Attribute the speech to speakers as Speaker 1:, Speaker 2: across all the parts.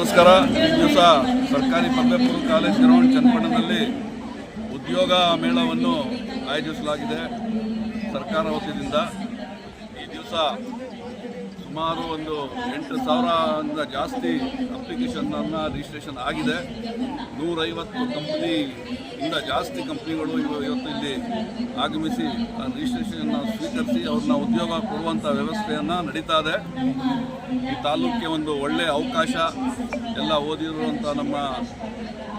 Speaker 1: ನಮಸ್ಕಾರ. ಈ ದಿವಸ ಸರ್ಕಾರಿ ಪದವಿ ಪೂರ್ವ ಕಾಲೇಜ್ ಗ್ರೌಂಡ್ ಚನ್ನಪಟ್ಟಣದಲ್ಲಿ ಉದ್ಯೋಗ ಮೇಳವನ್ನು ಆಯೋಜಿಸಲಾಗಿದೆ ಸರ್ಕಾರ ವತಿಯಿಂದ. ಈ ದಿವಸ ಸುಮಾರು ಒಂದು ಎಂಟು ಸಾವಿರದಿಂದ ಜಾಸ್ತಿ ಅಪ್ಲಿಕೇಶನ್ನ ರಿಜಿಸ್ಟ್ರೇಷನ್ ಆಗಿದೆ. ನೂರೈವತ್ತು ಕಂಪ್ನಿಯಿಂದ ಜಾಸ್ತಿ ಕಂಪ್ನಿಗಳು ಇವ- ಇವತ್ತು ಇಲ್ಲಿ ಆಗಮಿಸಿ ಆ ರಿಜಿಸ್ಟ್ರೇಷನ್ನ ಸ್ವೀಕರಿಸಿ ಅವ್ರನ್ನ ಉದ್ಯೋಗ ಕೊಡುವಂಥ ವ್ಯವಸ್ಥೆಯನ್ನು ನಡೀತಾ ಇದೆ. ಈ ತಾಲೂಕಿಗೆ ಒಂದು ಒಳ್ಳೆಯ ಅವಕಾಶ ಎಲ್ಲ ಓದಿರುವಂಥ ನಮ್ಮ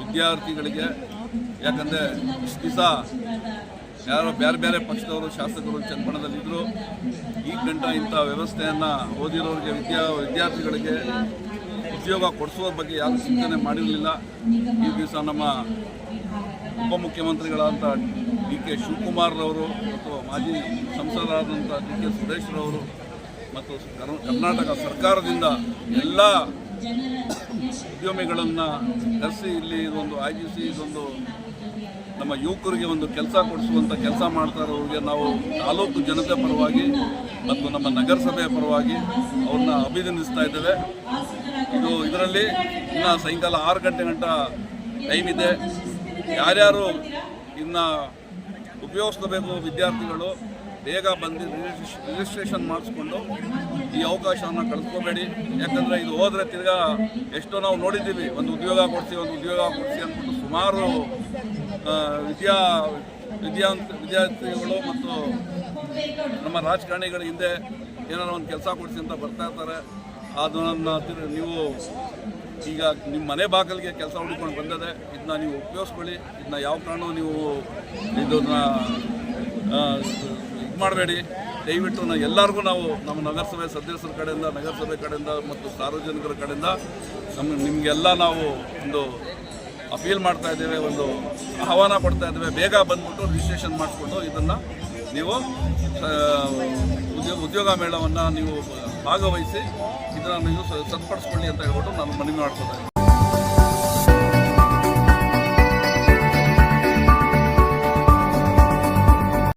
Speaker 1: ವಿದ್ಯಾರ್ಥಿಗಳಿಗೆ. ಯಾಕಂದರೆ ಇಷ್ಟು ದಿವಸ ಯಾರೋ ಬೇರೆ ಬೇರೆ ಪಕ್ಷದವರು, ಶಾಸಕರು ಚನ್ನಪಣದಲ್ಲಿದ್ದರು ಈ ಗಂಟ ಇಂಥ ವ್ಯವಸ್ಥೆಯನ್ನು ಓದಿರೋರಿಗೆ, ವಿದ್ಯಾ, ವಿದ್ಯಾರ್ಥಿಗಳಿಗೆ ಉದ್ಯೋಗ ಕೊಡಿಸುವ ಬಗ್ಗೆ ಯಾರು ಚಿಂತನೆ ಮಾಡಿರಲಿಲ್ಲ. ಈ ದಿವಸ ನಮ್ಮ ಉಪಮುಖ್ಯಮಂತ್ರಿಗಳಾದಂಥ ಡಿ ಕೆ ಶಿವಕುಮಾರ್ರವರು ಮತ್ತು ಮಾಜಿ ಸಂಸದರಾದಂಥ ಡಿ ಕೆ ಸುರೇಶ್ರವರು ಮತ್ತು ಕರ್ನ- ಕರ್ನಾಟಕ ಸರ್ಕಾರದಿಂದ ಎಲ್ಲ ಉದ್ಯಮಿಗಳನ್ನು ಕರೆಸಿ ಇಲ್ಲಿ ಇದೊಂದು ಆಯೋಜಿಸಿ ಇದೊಂದು ನಮ್ಮ ಯುವಕರಿಗೆ ಒಂದು ಕೆಲಸ ಕೊಡಿಸುವಂಥ ಕೆಲಸ ಮಾಡ್ತಾ ಇರೋರಿಗೆ ನಾವು ತಾಲೂಕು ಜನತೆ ಪರವಾಗಿ ಮತ್ತು ನಮ್ಮ ನಗರಸಭೆಯ ಪರವಾಗಿ ಅವ್ರನ್ನ ಅಭಿನಂದಿಸ್ತಾ ಇದ್ದೇವೆ. ಇದು ಇದರಲ್ಲಿ ಇನ್ನು ಸಾಯಂಕಾಲ ಆರು ಗಂಟೆ ಗಂಟ ಟೈಮ್ ಇದೆ. ಯಾರ್ಯಾರು ಇನ್ನು ಉಪಯೋಗಿಸ್ಕೋಬೇಕು ವಿದ್ಯಾರ್ಥಿಗಳು ಬೇಗ ಬಂದು ರಿಜಿಸ್ಟ್ರೇಷನ್ ಮಾಡಿಸ್ಕೊಂಡು ಈ ಅವಕಾಶವನ್ನು ಕಳ್ಸ್ಕೋಬೇಡಿ. ಯಾಕಂದರೆ ಇದು ಹೋದರೆ ತಿರ್ಗಾ ಎಷ್ಟೋ ನಾವು ನೋಡಿದ್ದೀವಿ, ಒಂದು ಉದ್ಯೋಗ ಕೊಡಿಸಿ, ಒಂದು ಉದ್ಯೋಗ ಕೊಡಿಸಿ ಅಂದ್ಬಿಟ್ಟು ಸುಮಾರು ವಿದ್ಯಾ, ವಿದ್ಯಾಂತ, ವಿದ್ಯಾರ್ಥಿಗಳು ಮತ್ತು ನಮ್ಮ ರಾಜಕಾರಣಿಗಳ ಹಿಂದೆ ಏನಾರ ಒಂದು ಕೆಲಸ ಕೊಡಿಸಿ ಅಂತ ಬರ್ತಾ ಇರ್ತಾರೆ. ಅದನ್ನು ನೀವು ಈಗ ನಿಮ್ಮ ಮನೆ ಬಾಗಿಲಿಗೆ ಕೆಲಸ ಹುಡ್ಕೊಂಡು ಬಂದದೆ ಇದನ್ನ ನೀವು ಉಪಯೋಗಿಸ್ಕೊಳ್ಳಿ. ಇದನ್ನ ಯಾವ ಕಾರಣ ನೀವು ಇದನ್ನ ಇದು ಮಾಡಬೇಡಿ. ದಯವಿಟ್ಟು ನಾವು ಎಲ್ಲರಿಗೂ ನಾವು ನಮ್ಮ ನಗರಸಭೆ ಸದಸ್ಯರ ಕಡೆಯಿಂದ, ನಗರಸಭೆ ಕಡೆಯಿಂದ ಮತ್ತು ಸಾರ್ವಜನಿಕರ ಕಡೆಯಿಂದ ನಮ್ಮ ನಿಮಗೆಲ್ಲ ನಾವು ಒಂದು ಅಪೀಲ್ ಮಾಡ್ತಾ ಇದ್ದೇವೆ, ಒಂದು ಆಹ್ವಾನ ಪಡ್ತಾ ಇದ್ದೇವೆ. ಬೇಗ ಬಂದ್ಬಿಟ್ಟು ರಿಜಿಸ್ಟ್ರೇಷನ್ ಮಾಡಿಸ್ಕೊಂಡು ಇದನ್ನು ನೀವು ಉದ್ಯೋಗ ಉದ್ಯೋಗ ಮೇಳವನ್ನು ನೀವು ಭಾಗವಹಿಸಿ ಇದನ್ನು ನೀವು ಸದ್ಪಡಿಸ್ಕೊಳ್ಳಿ ಅಂತ ಹೇಳ್ಬಿಟ್ಟು ನಾನು ಮನವಿ ಮಾಡ್ಕೊತಾ